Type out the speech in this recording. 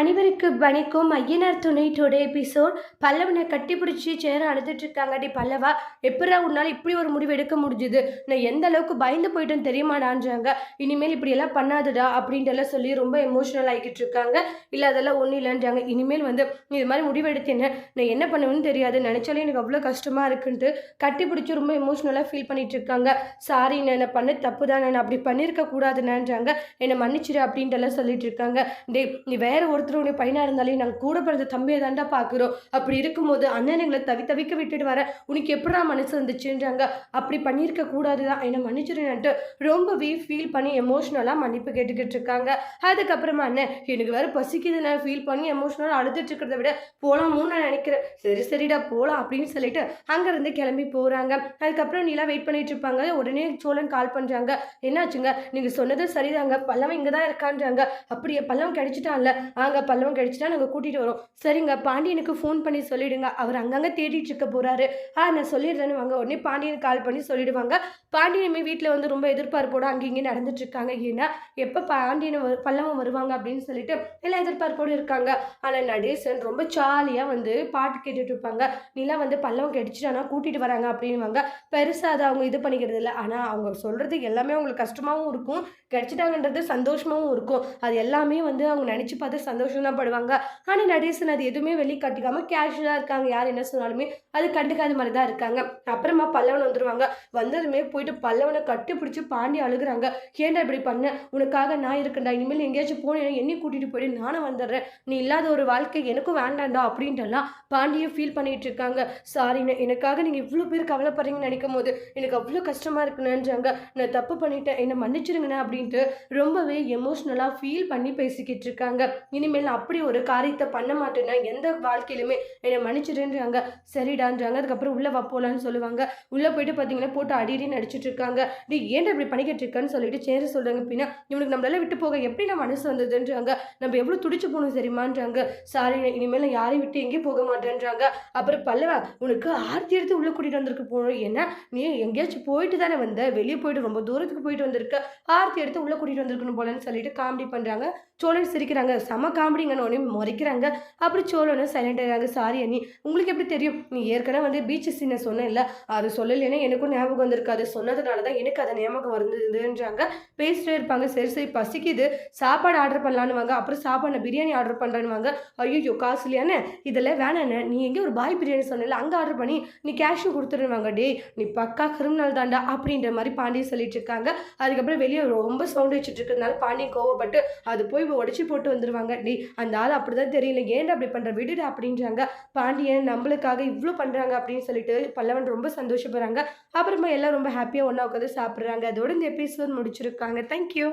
அனைவருக்கு வணக்கம். ஐயனார் துணை டுடே எபிசோட் பல்லவனை கட்டிப்பிடிச்சி சேர அழுதுட்டு இருக்காங்க பல்லவா எப்படா உன்னால் இப்படி ஒரு முடிவு எடுக்க முடிஞ்சுது? நான் எந்த அளவுக்கு பயந்து போயிட்டேன்னு தெரியுமாடான்றாங்க இனிமேல் இப்படியெல்லாம் பண்ணாதடா அப்படின்ட்டு எல்லாம் சொல்லி ரொம்ப எமோஷனல் ஆகிக்கிட்டு இருக்காங்க. இல்லை அதெல்லாம் ஒன்றும் இல்லைன்றாங்க. இனிமேல் வந்து இது மாதிரி முடிவு எடுத்தேன்னு நான் என்ன பண்ணுவேன்னு தெரியாது. நினச்சாலே எனக்கு அவ்வளோ கஷ்டமாக இருக்குன்ட்டு கட்டி பிடிச்சி ரொம்ப எமோஷ்னலாக ஃபீல் பண்ணிட்டு இருக்காங்க. சாரி நான் பண்ண தப்பு தான். நான் அப்படி பண்ணியிருக்க கூடாதுன்னுறாங்க என்னை மன்னிச்சிரு அப்படின்ட்டு எல்லாம் சொல்லிட்டு இருக்காங்க. டே நீ வேற ஒருத்தருடைய பையனாக இருந்தாலே நாங்கள் கூட பிறந்த தம்பியை தாண்டா பார்க்குறோம் அப்படி இருக்கும்போது அண்ணன் எங்களை தவி தவிக்க விட்டுட்டு வர உனக்கு எப்படா மனசு வந்துச்சுன்றாங்க. அப்படி பண்ணியிருக்க கூடாது தான் என்னை மன்னிச்சிருன்ட்டு ரொம்பவே ஃபீல் பண்ணி எமோஷ்னலாக மன்னிப்பு கேட்டுக்கிட்டு இருக்காங்க. அதுக்கப்புறமா அண்ணன் எனக்கு வேறு பசிக்குது. நான் ஃபீல் பண்ணி எமோஷ்னலாக அழுதுட்டு இருக்கிறத விட போகலாமோன்னு நான் நினைக்கிறேன். சரி சரிடா போகலாம் அப்படின்னு சொல்லிட்டு அங்கேருந்து கிளம்பி போகிறாங்க அதுக்கப்புறம் நீலாம் வெயிட் பண்ணிட்டு இருப்பாங்க. உடனே சோழன் கால் பண்ணுறாங்க என்னாச்சுங்க? நீங்கள் சொன்னது சரிதாங்க. பல்லவன் இங்கே தான் இருக்கான்றாங்க. அப்படியே பல்லவன் கிடைச்சிட்டான்ல. ஆங்க பல்லவம் கிடைச்சிட்டா நாங்கள் கூட்டிகிட்டு வரோம். சரிங்க பாண்டியனுக்கு ஃபோன் பண்ணி சொல்லிவிடுங்க அவர் அங்கங்கே தேடிட்டு இருக்க போகிறாரு ஆ நான் சொல்லிடுறேன்னு வாங்க. உடனே பாண்டியனுக்கு கால் பண்ணி சொல்லிடுவாங்க. பாண்டியனுமே வீட்டில் வந்து ரொம்ப எதிர்பார்ப்போட அங்கே இங்கே நடந்துட்டு இருக்காங்க. ஏன்னா எப்போ பாண்டியன் வரு பல்லவம் வருவாங்க அப்படின்னு சொல்லிட்டு எல்லாம் எதிர்பார்ப்போடு இருக்காங்க. ஆனால் நடேசன் ரொம்ப ஜாலியாக வந்து பாட்டு கேட்டுட்டு இருப்பாங்க. நிலா வந்து பல்லவம் கிடைச்சிட்டானா கூட்டிகிட்டு வராங்க அப்படின்வாங்க பெருசாக அதை அவங்க இது பண்ணிக்கிறது இல்லை. ஆனால் அவங்க சொல்கிறது எல்லாமே அவங்களுக்கு கஷ்டமாகவும் இருக்கும். கிடைச்சிட்டாங்கன்றது சந்தோஷமாகவும் இருக்கும். அது எல்லாமே வந்து அவங்க நினச்சி பார்த்து சந்தோஷம் தான் படுவாங்க. ஆனால் நடேசன் அது எதுவுமே வெளியே காட்டிக்காமல் கேஷுவலாக இருக்காங்க. யார் என்ன சொன்னாலுமே அது கண்டுக்காத மாதிரி தான் இருக்காங்க. அப்புறமா பல்லவன் வந்துடுவாங்க வந்ததுமே போயிட்டு பல்லவனை கட்டி பாண்டி அழுகுறாங்க. ஏன்டா இப்படி பண்ண? உனக்காக நான் இருக்கேன்டா. இனிமேல் எங்கேயாச்சும் போனேன் என்னை கூட்டிகிட்டு போயிட்டு நானும் வந்துடுறேன். நீ இல்லாத ஒரு வாழ்க்கை எனக்கும் வேண்டாண்டா அப்படின்ட்டுலாம் பாண்டியை ஃபீல் பண்ணிட்டு இருக்காங்க சாரிண்ணே எனக்காக நீங்கள் இவ்வளோ பேர் கவலைப்படுறீங்கன்னு நினைக்கும் போது எனக்கு அவ்வளோ கஷ்டமாக இருக்குன்னுன்றாங்க. நான் தப்பு பண்ணிட்டேன். என்னை மன்னிச்சிருங்கண்ணே அப்படின்ட்டு ரொம்பவே எமோஷ்னலாக ஃபீல் பண்ணி பேசிக்கிட்டு இருக்காங்க இனிமேல் நான் அப்படி ஒரு காரியத்தை பண்ண மாட்டேன்னா எந்த வாழ்க்கையிலுமே என்னை மன்னிச்சிடுன்றாங்க. சரிடான்றாங்க. அதுக்கப்புறம் உள்ளே வா போகலான்னு சொல்லுவாங்க. உள்ளே போயிட்டு பார்த்தீங்கன்னா போட்டு அடிடி நடிச்சிட்டு இருக்காங்க. நீ ஏன்டா இப்படி பண்ணிக்கிட்டு இருக்கான்னு சொல்லிட்டு சேர சொல்கிறாங்க பின்னா இவனுக்கு நம்மளால விட்டு போக எப்படி நான் மனசு வந்ததுன்றாங்க. நம்ம எவ்வளோ துடிச்சு போகணும் சரிமான்றாங்க சாரி இனிமேல் நான் யாரையும் விட்டு எங்கேயும் போக மாட்டேன்றாங்க. அப்புறம் பல்லவா உனக்கு ஆர்த்தி எடுத்து உள்ளே கூட்டிகிட்டு வந்திருக்கு போகணும் ஏன்னா நீ எங்கேயாச்சும் போயிட்டு தானே வந்த? வெளியே போயிட்டு ரொம்ப தூரத்துக்கு போயிட்டு வந்திருக்க. ஆர்த்தி எடுத்து உள்ளே கூட்டிகிட்டு வந்திருக்கணும் போலன்னு சொல்லிட்டு காமெடி பண்ணுறாங்க சோழன் சிரிக்கிறாங்க. சம காமெடிங்கன்னு உடனே முறைக்கிறாங்க. அப்படி சோழனும் சைலண்ட் ஆகிறாங்க சாரி அண்ணி. உங்களுக்கு எப்படி தெரியும்? நீ ஏற்கனவே வந்து பீச் சீனை சொன்ன இல்லை அது சொல்லலைன்னா எனக்கும் ஞாபகம் வந்திருக்காது. சொன்னதுனால தான் எனக்கு அதை ஞாபகம் வந்ததுன்றாங்க. பேசிட்டே இருப்பாங்க. சரி சரி பசிக்குது. சாப்பாடு ஆர்டர் பண்ணலான்னு வாங்க அப்புறம் சாப்பாடு பிரியாணி ஆர்டர் பண்ணுறேன்னு வாங்க ஐயோ காசு இல்லையானே இதெல்லாம் வேணாண்ணே நீ எங்கே ஒரு பாய் பிரியாணி சொன்னல அங்கே ஆர்டர் பண்ணி நீ கேஷும் கொடுத்துருவாங்க டே நீ பக்கா கிரிமினல் தாண்டா அப்படின்ற மாதிரி பாண்டியன் சொல்லிட்டு இருக்காங்க. அதுக்கப்புறம் வெளியே ரொம்ப சவுண்ட் வச்சுட்டு இருக்கிறதுனால பாண்டியன் கோவப்பட்டு அது போய் உடச்சி போட்டு வந்துடுவாங்க டே அந்த ஆள் அப்படிதான் தெரியல. ஏன்டா அப்படி பண்ணுற விடுடு அப்படின்றாங்க. பாண்டியன் நம்மளுக்காக இவ்வளோ பண்ணுறாங்க அப்படின்னு சொல்லிட்டு பல்லவன் ரொம்ப சந்தோஷப்படுறாங்க. அப்புறமா எல்லாம் ரொம்ப ஹாப்பியாக ஒன்றா உட்காந்து சாப்பிட்றாங்க. அதோட இந்த எபிசோட் முடிச்சிருக்காங்க. தேங்க்யூ